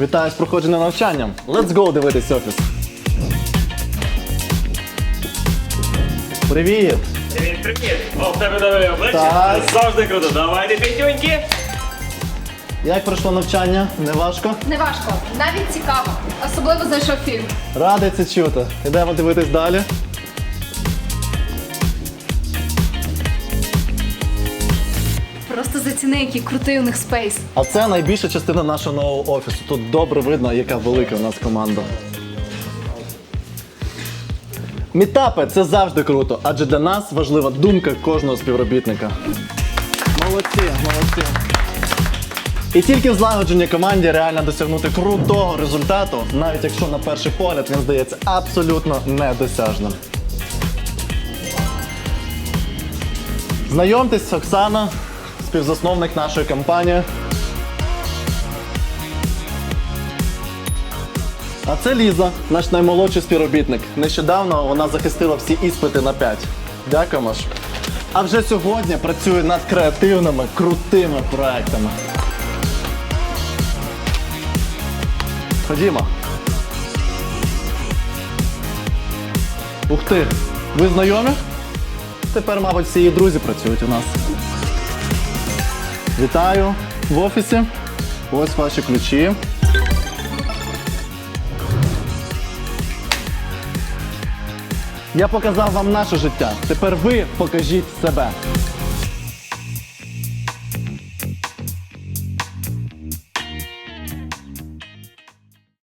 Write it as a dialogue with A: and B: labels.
A: Вітаю з проходженням навчанням. Let's go дивитись офіс. Привіт!
B: Привіт, привіт! О, в тебе нове обличчя.
A: Так.
B: Завжди круто. Давайте п'ятюньки.
A: Як пройшло навчання? Не важко?
C: Не важко, навіть цікаво. Особливо знайшов фільм.
A: Радий це чути. Ідемо дивитись далі.
C: Просто заціни, який крутий у них спейс.
A: А це найбільша частина нашого нового офісу. Тут добре видно, яка велика в нас команда. Мітапи це завжди круто, адже для нас важлива думка кожного співробітника. Молодці, молодці. І тільки в злагодженій команді реально досягнути крутого результату, навіть якщо на перший погляд він здається абсолютно недосяжним. Знайомтесь, Оксана, співзасновник нашої компанії. А це Ліза, наш наймолодший співробітник. Нещодавно вона захистила всі іспити на 5. Дякуємо ж. А вже сьогодні працює над креативними, крутими проектами. Ходімо. Ух ти! Ви знайомі? Тепер, мабуть, всі її друзі працюють у нас. Вітаю в офісі. Ось ваші ключі. Я показав вам наше життя. Тепер ви покажіть себе.